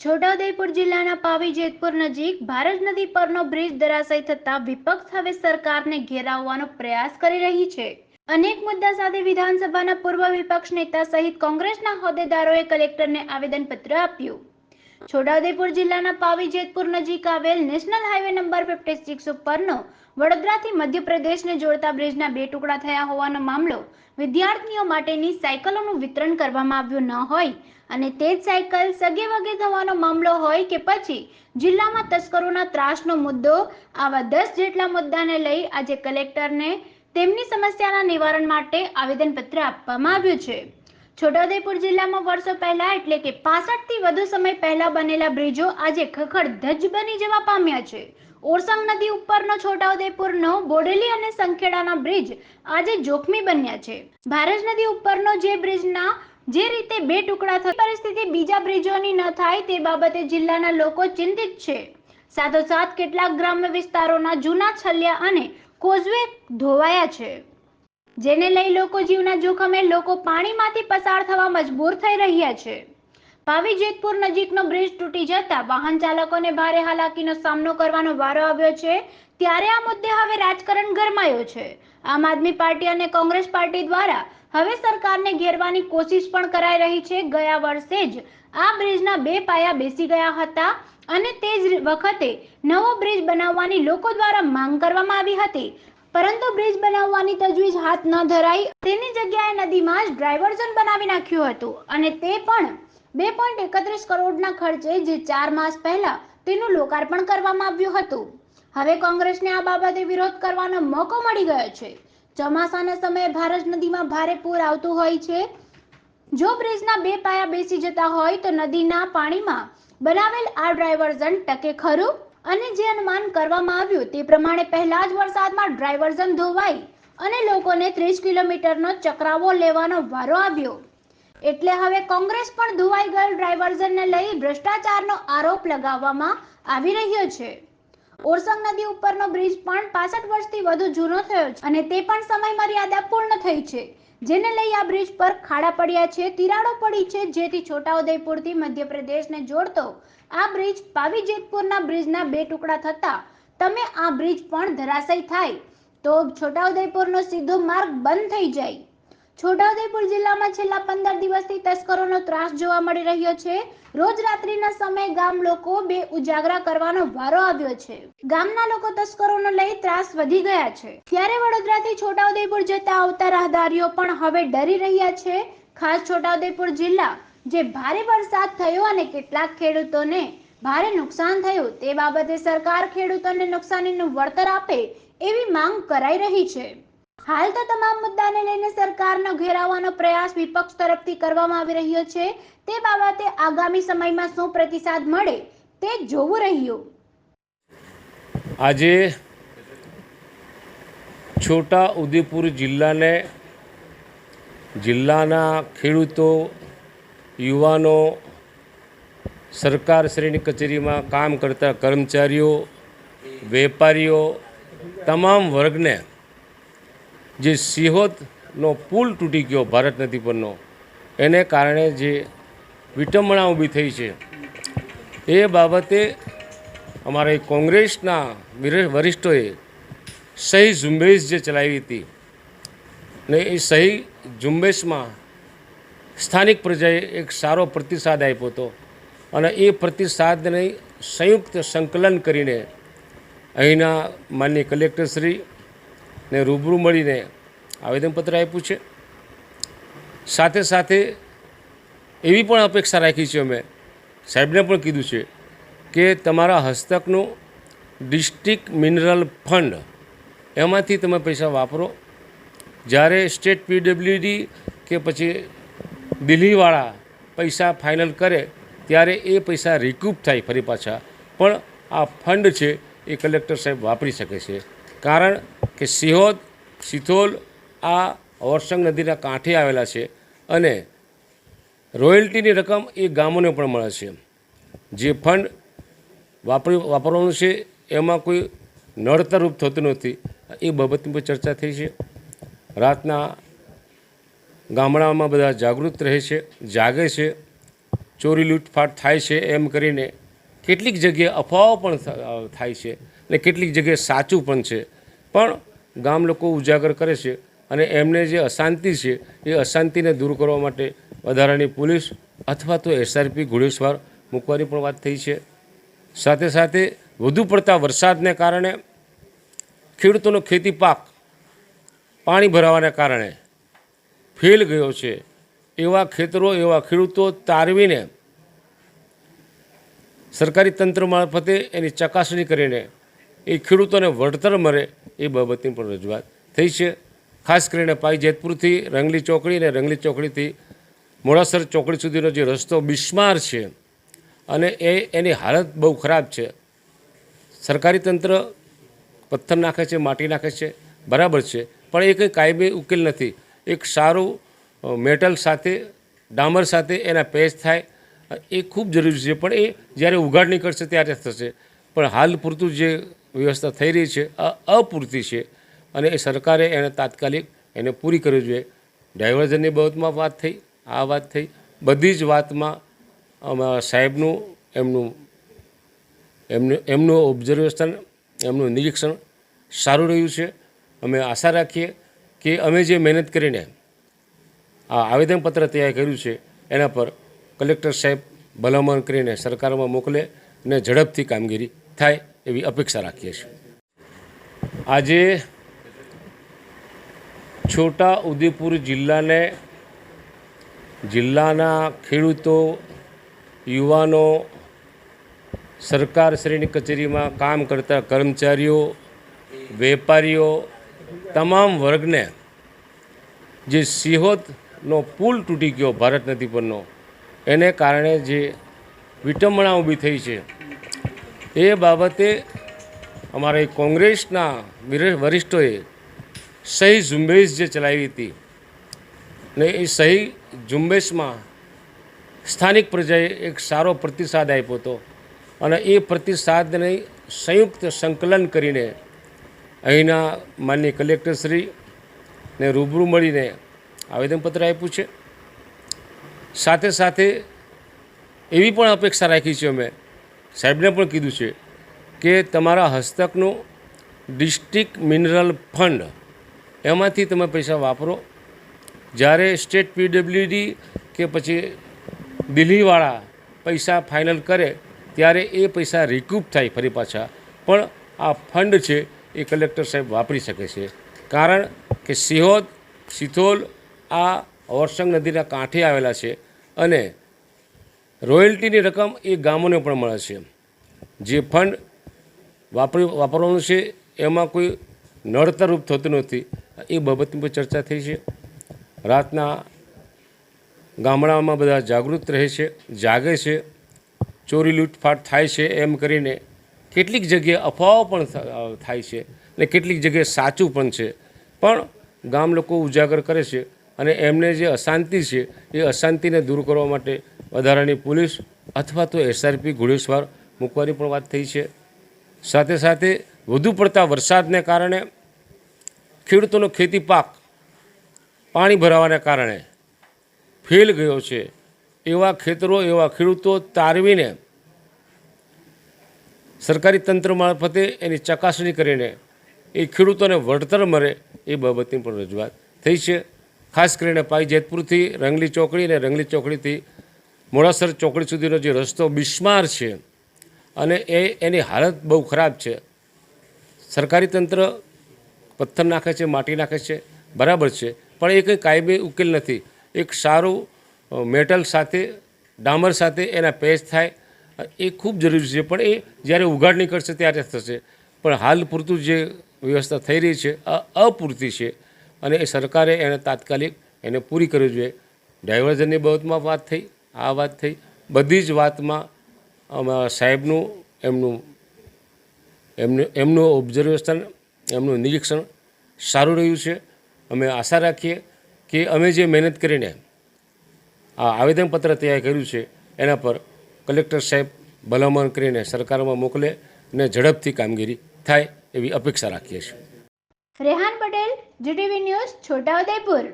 છોટાઉદેપુર જિલ્લાના પાવી જેતપુર નજીક ભારત નદી પરનો બ્રિજ ધરાશય થતા વિપક્ષ હવે સરકારને ઘેરાવવાનો પ્રયાસ કરી રહી છે. અનેક મુદ્દા સાથે વિધાનસભાના પૂર્વ વિપક્ષ નેતા સહિત કોંગ્રેસના હોદ્દેદારોએ કલેક્ટરને આવેદનપત્ર આપ્યું. છોટાઉદેપુર જિલ્લાના પાવી જેતપુર નજીક આવેલ national highway number fifty six ઉપરનો વડોદરાથી મધ્યપ્રદેશને જોડતા બ્રિજના બે ટુકડા થયા હોવાનો મામલો વિદ્યાર્થીઓ માટેની સાયકલોનું વિતરણ કરવામાં આવ્યું ન હોય અને તે જ સાયકલ સગે વગે થવાનો મામલો હોય કે પછી જિલ્લામાં તસ્કરોના ત્રાસનો મુદ્દો આવા દસ જેટલા મુદ્દાને લઈ આજે કલેક્ટરને તેમની સમસ્યાના નિવારણ માટે આવેદનપત્ર આપવામાં આવ્યું છે. છોટાઉદેપુર જિલ્લામાં વર્ષો પહેલા એટલે કે 65 થી વધુ સમય પહેલા બનેલા બ્રિજો આજે ખખડ ધજ બની જવા પામ્યા છે. ઓરસંગ નદી ઉપરનો છોટાઉદેપુરનો, બોડેલી અને સંખેડાના બ્રિજ આજે જોખમી બન્યા છે. ભારત નદી ઉપરનો જે બ્રિજના જે રીતે બે ટુકડા થઈ પરિસ્થિતિ બીજા બ્રિજોની ન થાય તે બાબતે જિલ્લાના લોકો ચિંતિત છે. સાથોસાથ કેટલાક ગ્રામ્ય વિસ્તારોના જૂના છલ્યા અને કોઝવે ધોવાયા છે. જેને લઈ લોકો જીવના જોખમે, લોકો પાણીમાંથી પસાર થવા મજબૂર થઈ રહ્યા છે. પાવી જેતપુર નજીકનો બ્રિજ તૂટી જતા વાહન ચાલકોને ભારે હાલાકીનો સામનો કરવાનો વારો આવ્યો છે. ત્યારે આ મુદ્દે હવે રાજકારણ ગરમાયો છે. આમ આદમી પાર્ટી અને કોંગ્રેસ પાર્ટી દ્વારા હવે સરકારને ઘેરવાની કોશિશ પણ કરાઈ રહી છે. ગયા વર્ષે જ આ બ્રિજના બે પાયા બેસી ગયા હતા અને તે જ વખતે નવો બ્રિજ બનાવવાની લોકો દ્વારા માંગ કરવામાં આવી હતી. પરંતુ બ્રિજ બનાવવાની તજવીજ હાથ ન ધરાઈ તેની જગ્યાએ નદીમાં જ ડ્રાઇવર્ઝન બનાવી નાખ્યું હતું અને તે પણ બે પોઈન્ટ એકત્રીસ કરોડના ખર્ચે જે ચાર માસ પહેલા તેનું લોકાર્પણ કરવામાં આવ્યું હતું. હવે કોંગ્રેસને આ બાબતે વિરોધ કરવાનો મોકો મળી ગયો છે. ચોમાસાના સમયે ભારત નદીમાં ભારે પૂર આવતું હોય છે. જો બ્રિજના બે પાયા બેસી જતા હોય તો નદીના પાણીમાં બનાવેલ આ ડ્રાઇવર્ઝન ટકે ખરું? અને જે અનુમાન કરવામાં આવ્યું તે પ્રમાણે પહેલા જ વરસાદમાં ડ્રાઈવર્ઝન ધોવાઈ અને લોકોને ત્રીસ કિલોમીટરનો ચક્રાવો લેવાનો વારો આવ્યો. એટલે હવે કોંગ્રેસ પણ ધોવાઈ ગયેલ ડ્રાઈવર્ઝનને લઈ ભ્રષ્ટાચારનો આરોપ લગાવવામાં આવી રહ્યો છે. ઓરસંગ નદી ઉપરનો બ્રિજ પણ પાસઠ વર્ષથી વધુ જૂનો થયો છે અને તે પણ સમય મર્યાદા પૂર્ણ થઈ છે. જેને લઈ આ બ્રિજ પર ખાડા પડ્યા છે, તિરાડો પડી છે. જેથી છોટાઉદેપુરથી મધ્યપ્રદેશને જોડતો આ બ્રિજ પાવી જેતપુરના બ્રિજના બે ટુકડા થતા તમે આ બ્રિજ પણ ધરાશય થાય. તો છોટાઉદેપુરનો સીધો માર્ગ બંધ થઈ જાય. છોટાઉદેપુર જિલ્લામાં છેલ્લા પંદર દિવસથી તસ્કરોનો ત્રાસ જોવા મળી રહ્યો છે. રોજ રાત્રિના સમયે ગામ લોકો બે ઉજાગરા કરવાનો વારો આવ્યો છે. ગામના લોકો તસ્કરોને લઈ ત્રાસ વધી ગયા છે. ત્યારે વડોદરાથી છોટાઉદેપુર જતા આવતા રાહદારીઓ પણ હવે ડરી રહ્યા છે. ખાસ છોટાઉદેપુર જિલ્લા, જે ભારે વરસાદ થયો અને કેટલાક ખેડૂતોને ભારે નુકસાન થયું, તે બાબતે સરકાર ખેડૂતોને નુકસાનીનું વળતર આપે એવી માંગ કરાઈ રહી છે. હાલ તો તમામ મુદ્દાને લઈને સરકારનો ઘેરાવાનો પ્રયાસ વિપક્ષ તરફથી કરવામાં આવી રહ્યો છે. તે બાબતે આગામી સમયમાં શું પ્રતિસાદ મળે તે જોવું રહ્યું. આજે છોટા ઉદેપુર જિલ્લાને જિલ્લાના ખેડૂતો, યુવાનો સરકારશ્રીની કચેરીમાં કામ કરતા કર્મચારીઓ, વેપારીઓ, તમામ વર્ગને જે સિહોદનો પુલ તૂટી ગયો ભારત નદી પરનો, એને કારણે જે વિટંબણા ઊભી થઈ છે, એ બાબતે અમારે કોંગ્રેસના વરિષ્ઠોએ સહી ઝુંબેશ જે ચલાવી હતી ને એ સહી ઝુંબેશમાં સ્થાનિક પ્રજાએ એક સારો પ્રતિસાદ આપ્યો હતો અને એ પ્રતિસાદને સંયુક્ત સંકલન કરીને અહીંના માનનીય કલેક્ટરશ્રી ને રૂબરૂ મળીને આવેદનપત્ર આપ્યું છે. સાથે સાથે એવી પણ અપેક્ષા રાખી છે અમે, સાહેબને પણ કીધું છે કે તમારા હસ્તકનું ડિસ્ટ્રિક્ટ મિનરલ ફંડ એમાંથી તમે પૈસા વાપરો. જ્યારે સ્ટેટ પીડબ્લ્યુડી કે પછી દિલ્હીવાળા પૈસા ફાઇનલ કરે, ત્યારે એ પૈસા રિક્યુપ થાય ફરી પાછા. પણ આ ફંડ છે એ કલેક્ટર સાહેબ વાપરી શકે છે. કારણ કે સિહોદ, સિથોલ આ ઓરસંગ નદીના કાંઠે આવેલા છે અને રોયલ્ટીની રકમ એ ગામોને પણ મળે છે. જે ફંડ વાપરી, વાપરવાનું છે, એમાં કોઈ નડતરરૂપ થતું નથી. એ બાબતની પણ ચર્ચા થઈ છે. રાતના ગામડામાં બધા જાગૃત રહે છે, જાગે છે, ચોરી, લૂંટફાટ થાય છે એમ કરીને કેટલીક જગ્યાએ અફવાઓ પણ થાય છે. અને કેટલીક જગ્યાએ સાચું પણ છે. પણ ગામ લોકો ઉજાગર કરે છે અને એમને જે અશાંતિ છે, એ અશાંતિને દૂર કરવા માટે વધારાની પોલીસ અથવા તો એસઆરપી ઘોડેસવાર મૂકવાની પણ વાત થઈ છે. સાથે સાથે વધુ પડતા વરસાદને કારણે ખેડૂતોનો ખેતી પાક પાણી ભરાવાને કારણે ફેલ ગયો છે. એવા ખેતરો, એવા ખેડૂતો તારવીને સરકારી તંત્ર મારફતે એની ચકાસણી કરીને એ ખેડૂતોને વળતર મળે એ બાબતની પણ રજૂઆત થઈ છે. ખાસ કરીને પાઈ જેતપુરથી રંગલી ચોકડી અને રંગલી ચોકડીથી મોડાસર ચોકડી સુધીનો જે રસ્તો બિસ્માર છે અને એ એની હાલત બહુ ખરાબ છે. સરકારી તંત્ર પથ્થર નાખે છે, માટી નાખે છે, બરાબર છે. પણ એ કંઈ કાયમી ઉકેલ નથી. એક સારું મેટલ સાથે, ડામર સાથે એના પેચ થાય, એ ખૂબ જરૂરી છે. પણ એ જ્યારે ઉઘાડ નીકળશે ત્યારે થશે. પણ હાલ પૂરતું જે વ્યવસ્થા થઈ રહી છે, અ, અપૂરતી છે અને એ સરકારે એને તાત્કાલિક એને પૂરી કરવી જોઈએ. ડાયવર્ઝનની બાબતમાં વાત થઈ, આ વાત થઈ. બધી જ વાતમાં સાહેબનું, એમનું એમનું એમનું ઓબ્ઝર્વેશન, એમનું નિરીક્ષણ સારું રહ્યું છે. અમે આશા રાખીએ કે અમે જે મહેનત કરીને આ આવેદનપત્ર તૈયાર કર્યું છે, એના પર કલેક્ટર સાહેબ ભલામણ કરીને સરકારમાં મોકલે અને ઝડપથી કામગીરી થાય. એવી અપેક્ષા રાખીએ છીએ. આજે છોટા ઉદેપુર જિલ્લાને જિલ્લાના ખેડૂતો, યુવાનો સરકારશ્રીની કચેરીમાં કામ કરતા કર્મચારીઓ, વેપારીઓ, તમામ વર્ગને જે સિહોતનો પુલ તૂટી ગયો ભારત નદી પરનો, એને કારણે જે વિટંબણા ઊભી થઈ છે એ બાબતે અમારા કોંગ્રેસના વરિષ્ઠોએ સહી ઝુંબેશ જે ચલાવી હતી ને એ સહી ઝુંબેશમાં સ્થાનિક પ્રજાએ એક સારો પ્રતિસાદ આપ્યો હતો અને એ પ્રતિસાદને સંયુક્ત સંકલન કરીને અહીંના માન્ય કલેક્ટરશ્રી ને રૂબરૂ મળીને આવેદનપત્ર આપ્યું છે. સાથે સાથે એવી પણ અપેક્ષા રાખી છે અમે સાહેબને પણ કીધું છે કે તમારા હસ્તકનું ડિસ્ટ્રિક્ટ મિનરલ ફંડ એમાંથી તમે પૈસા વાપરો. જ્યારે સ્ટેટ પીડબ્લ્યુડી કે પછી દિલ્હીવાળા પૈસા ફાઇનલ કરે, ત્યારે એ પૈસા રિકૂપ થાય ફરી પાછા. પણ આ ફંડ છે એ કલેક્ટર સાહેબ વાપરી શકે છે. કારણ કે સિહોદ, સિથોલ આ ઓરસંગ નદીના કાંઠે આવેલા છે અને રોયલ્ટીની રકમ એ ગામોને પણ મળે છે. જે ફંડ વાપરી, વાપરવાનું છે, એમાં કોઈ નડતરરૂપ થતું નથી. એ બાબતની પણ ચર્ચા થઈ છે. રાતના ગામડામાં બધા જાગૃત રહે છે, જાગે છે, ચોરી લૂંટફાટ થાય છે એમ કરીને કેટલીક જગ્યાએ અફવાઓ પણ થાય છે અને કેટલીક જગ્યાએ સાચું પણ છે. પણ ગામ લોકો ઉજાગર કરે છે અને એમને જે અશાંતિ છે, એ અશાંતિને દૂર કરવા માટે વધારાની પોલીસ અથવા તો એસઆરપી ઘોડેસવાર મૂકવાની પણ વાત થઈ છે. સાથે સાથે વધુ પડતા વરસાદને કારણે ખેડૂતોનો ખેતી પાક પાણી ભરાવાને કારણે ફેલ ગયો છે. એવા ખેતરો, એવા ખેડૂતો તારવીને સરકારી તંત્ર મારફતે એની ચકાસણી કરીને એ ખેડૂતોને વળતર મળે એ બાબતની પણ રજૂઆત થઈ છે. ખાસ કરીને પાઈ જેતપુરથી રંગલી ચોકડી અને રંગલી ચોકડીથી મોડાસર ચોકડી સુધીનો જે રસ્તો બિસ્માર છે અને એ એની હાલત બહુ ખરાબ છે. સરકારી તંત્ર પથ્થર નાખે છે, માટી નાખે છે, બરાબર છે. પણ એ કંઈ કાયમી ઉકેલ નથી. એક સારું મેટલ સાથે, ડામર સાથે એના પેચ થાય, એ ખૂબ જરૂરી છે. પણ એ જ્યારે ઉઘાડ નીકળશે ત્યારે થશે. પણ હાલ પૂરતું જે વ્યવસ્થા થઈ રહી છે અપૂરતી છે અને એ સરકારે એને તાત્કાલિક એને પૂરી કરવી જોઈએ. ડાયવર્ઝનની બાબતમાં વાત થઈ. આ વાત થઈ. બધી જ વાતમાં સાહેબનું, એમનું એમનું એમનું ઓબ્ઝર્વેશન એમનું નિરીક્ષણ સારું રહ્યું છે. અમે આશા રાખીએ કે અમે જે મહેનત કરીને આ આવેદનપત્ર તૈયાર કર્યું છે, એના પર કલેક્ટર સાહેબ ભલામણ કરીને સરકારમાં મોકલે અને ઝડપથી કામગીરી થાય એવી અપેક્ષા રાખીએ છીએ. Rehan Patel GTV news Chhota Udepur